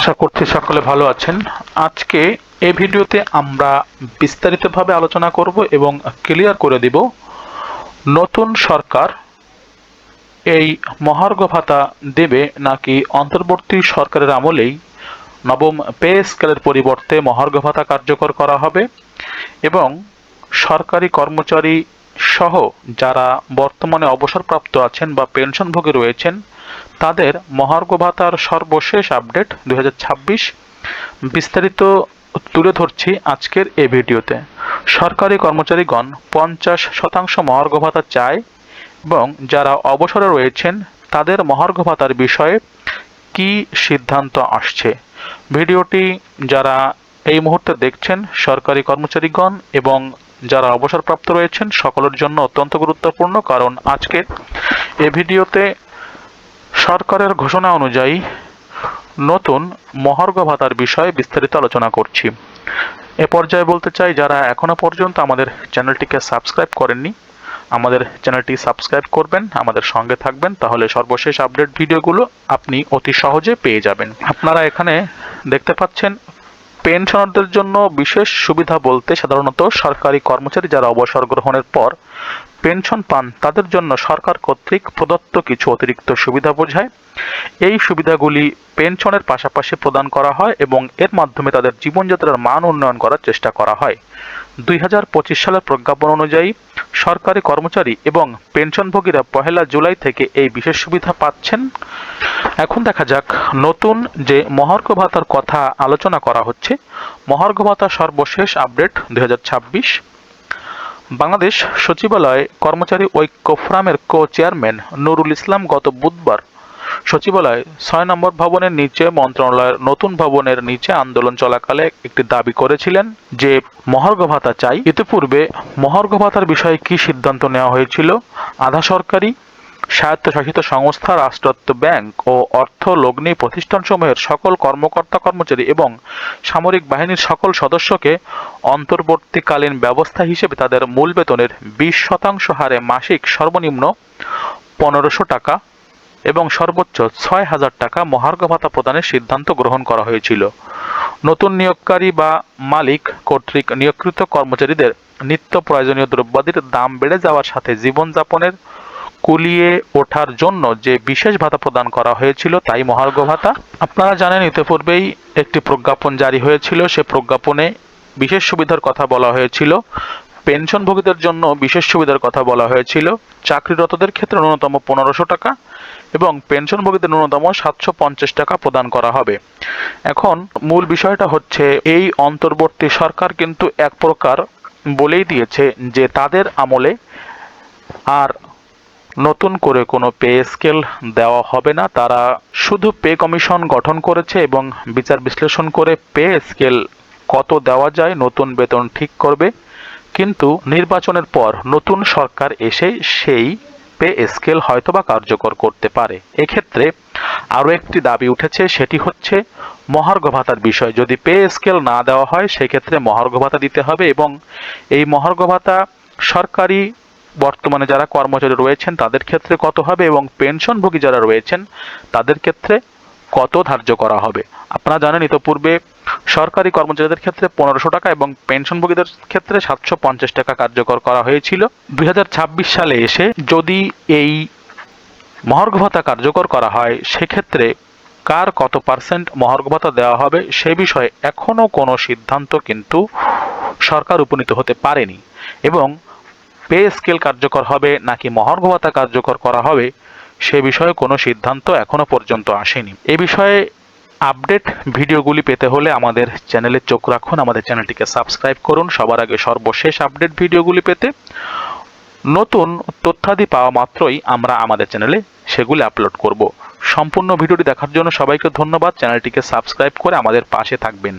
আশা করছি সকলে ভালো আছেন। আজকে এই ভিডিওতে আমরা বিস্তারিতভাবে আলোচনা করব এবং ক্লিয়ার করে দিব নতুন সরকার এই মহার্ঘ ভাতা দেবে নাকি অন্তর্বর্তী সরকারের আমলেই নবম পে স্কেলের পরিবর্তে মহার্ঘ ভাতা কার্যকর করা হবে এবং সরকারি কর্মচারী সহ যারা বর্তমানে অবসরপ্রাপ্ত আছেন বা পেনশনভোগী রয়েছেন, তাদের মহার্ঘ ভাতার সর্বশেষ আপডেট দু হাজার ছাব্বিশ। বিস্তারিত তুলে ধরছি আজকের এই ভিডিওতে। সরকারি কর্মচারীগণ পঞ্চাশ শতাংশ মহার্ঘ ভাতা চায় এবং যারা অবসরে রয়েছেন, তাদের মহার্ঘ ভাতার বিষয়ে কি সিদ্ধান্ত আসছে? ভিডিওটি যারা এই মুহূর্তে দেখছেন, সরকারি কর্মচারীগণ এবং যারা অবসরপ্রাপ্ত রয়েছেন সকলের জন্য অত্যন্ত গুরুত্বপূর্ণ, কারণ আজকের এ ভিডিওতে সরকারের ঘোষণা অনুযায়ী নতুন মহার্ঘ ভাতার বিষয়ে বিস্তারিত আলোচনা করছি। এ পর্যায়ে বলতে চাই, যারা এখনও পর্যন্ত আমাদের চ্যানেলটিকে সাবস্ক্রাইব করেননি, আমাদের চ্যানেলটি সাবস্ক্রাইব করবেন, আমাদের সঙ্গে থাকবেন, তাহলে সর্বশেষ আপডেট ভিডিওগুলো আপনি অতি সহজে পেয়ে যাবেন। আপনারা এখানে দেখতে পাচ্ছেন পেনশনারদের জন্য বিশেষ সুবিধা বলতে সাধারণত সরকারি কর্মচারী যারা অবসর গ্রহণের পর পেনশন পান, তাদের জন্য সরকার কর্তৃক প্রদত্ত কিছু অতিরিক্ত সুবিধা বোঝায়। এই সুবিধাগুলি পেনশনের পাশাপাশি প্রদান করা হয় এবং এর মাধ্যমে তাদের জীবনযাত্রার মান উন্নয়ন করার চেষ্টা করা হয়। দুই হাজার পঁচিশ সালের প্রজ্ঞাপন অনুযায়ী সরকারি কর্মচারী এবং পেনশনভোগীরা পহেলা জুলাই থেকে এই বিশেষ সুবিধা পাচ্ছেন। এখন দেখা যাক নতুন যে মহার্ঘ ভাতার কথা আলোচনা করা হচ্ছে। মহার্ঘ ভাতা সর্বশেষ আপডেট দু হাজার ছাব্বিশ। বাংলাদেশ সচিবালয় কর্মচারী ঐক্য ফোরামের কো চেয়ারম্যান নুরুল ইসলাম গত বুধবার সচিবালয় ছয় নম্বর ভবনের নিচে মন্ত্রণালয়ের নতুন ভবনের নিচে আন্দোলন চলাকালে একটি দাবি করেছিলেন যে মহার্ঘ ভাতা চাই। ইতিপূর্বে মহার্ঘ ভাতার বিষয়ে কি সিদ্ধান্ত নেওয়া হয়েছিল? আধা সরকারি স্বায়ত্তশাসিত সংস্থা রাষ্ট্রত্ব ব্যাংক ও অর্থ লগ্নি প্রতিষ্ঠানসমূহের সকল কর্মকর্তা কর্মচারী এবং সামরিক বাহিনীর সকল সদস্যকে অন্তর্বর্তীকালীন ব্যবস্থা হিসেবে তাদের মূল বেতনের বিশ শতাংশ হারে মাসিক সর্বনিম্ন পনেরোশো টাকা এবং সর্বোচ্চ ছয় হাজার টাকা মহার্ঘ ভাতা প্রদানের সিদ্ধান্ত গ্রহণ করা হয়েছিল। নতুন নিয়োগকারী বা মালিক কর্তৃক নিয়োগকৃত কর্মচারীদের নিত্য প্রয়োজনীয় দ্রব্যাদির দাম বেড়ে যাওয়ার সাথে জীবনযাপনের কুলিয়ে ওঠার জন্য যে বিশেষ ভাতা প্রদান করা হয়েছিল তাই মহার্ঘ ভাতা। আপনারা জানেন, ইতিপূর্বেই একটি প্রজ্ঞাপন জারি হয়েছিল। সে প্রজ্ঞাপনে বিশেষ সুবিধার কথা বলা হয়েছিল। পেনশনভোগীদের জন্য বিশেষ সুবিধার কথা বলা হয়েছিল। চাকরিরতদের ক্ষেত্রে ন্যূনতম পনেরোশো টাকা এবং পেনশনভোগীদের ন্যূনতম সাতশো পঞ্চাশ টাকা প্রদান করা হবে। এখন মূল বিষয়টা হচ্ছে, এই অন্তর্বর্তী সরকার কিন্তু এক প্রকার বলেই দিয়েছে যে তাদের আমলে আর নতুন করে কোনো পে স্কেল দেওয়া হবে না। তারা শুধু পে কমিশন গঠন করেছে এবং বিচার বিশ্লেষণ করে পে স্কেল কত দেওয়া যায়, নতুন বেতন ঠিক করবে। কিন্তু নির্বাচনের পর নতুন সরকার এসে সেই পে স্কেল হয়তোবা কার্যকর করতে পারে। এক্ষেত্রে আরও একটি দাবি উঠেছে, সেটি হচ্ছে মহার্ঘ ভাতার বিষয়। যদি পে স্কেল না দেওয়া হয়, সেক্ষেত্রে মহার্ঘ ভাতা দিতে হবে এবং এই মহার্ঘ ভাতা সরকারি বর্তমানে যারা কর্মচারী রয়েছেন, তাদের ক্ষেত্রে কত হবে এবং পেনশনভোগী যারা রয়েছেন, তাদের ক্ষেত্রে কত ধার্য করা হবে? আপনারা জানেন, ইতোপূর্বে সরকারি কর্মচারীদের ক্ষেত্রে পনেরোশো টাকা এবং পেনশনভোগীদের ক্ষেত্রে সাতশো পঞ্চাশ টাকা কার্যকর করা হয়েছিল। দুই হাজার ছাব্বিশ সালে এসে যদি এই মহার্ঘ ভাতা কার্যকর করা হয়, সেক্ষেত্রে কার কত পার্সেন্ট মহার্ঘ ভাতা দেওয়া হবে, সে বিষয়ে এখনও কোনো সিদ্ধান্ত কিন্তু সরকার উপনীত হতে পারেনি। এবং পে স্কেল কার্যকর হবে নাকি মহার্ঘ ভাতা কার্যকর করা হবে, সে বিষয়ে কোনো সিদ্ধান্ত এখনও পর্যন্ত আসেনি। এ বিষয়ে আপডেট ভিডিওগুলি পেতে হলে আমাদের চ্যানেলে চোখ রাখুন, আমাদের চ্যানেলটিকে সাবস্ক্রাইব করুন। সবার আগে সর্বশেষ আপডেট ভিডিওগুলি পেতে নতুন তথ্যাদি পাওয়া মাত্রই আমরা আমাদের চ্যানেলে সেগুলি আপলোড করব। সম্পূর্ণ ভিডিওটি দেখার জন্য সবাইকে ধন্যবাদ। চ্যানেলটিকে সাবস্ক্রাইব করে আমাদের পাশে থাকবেন।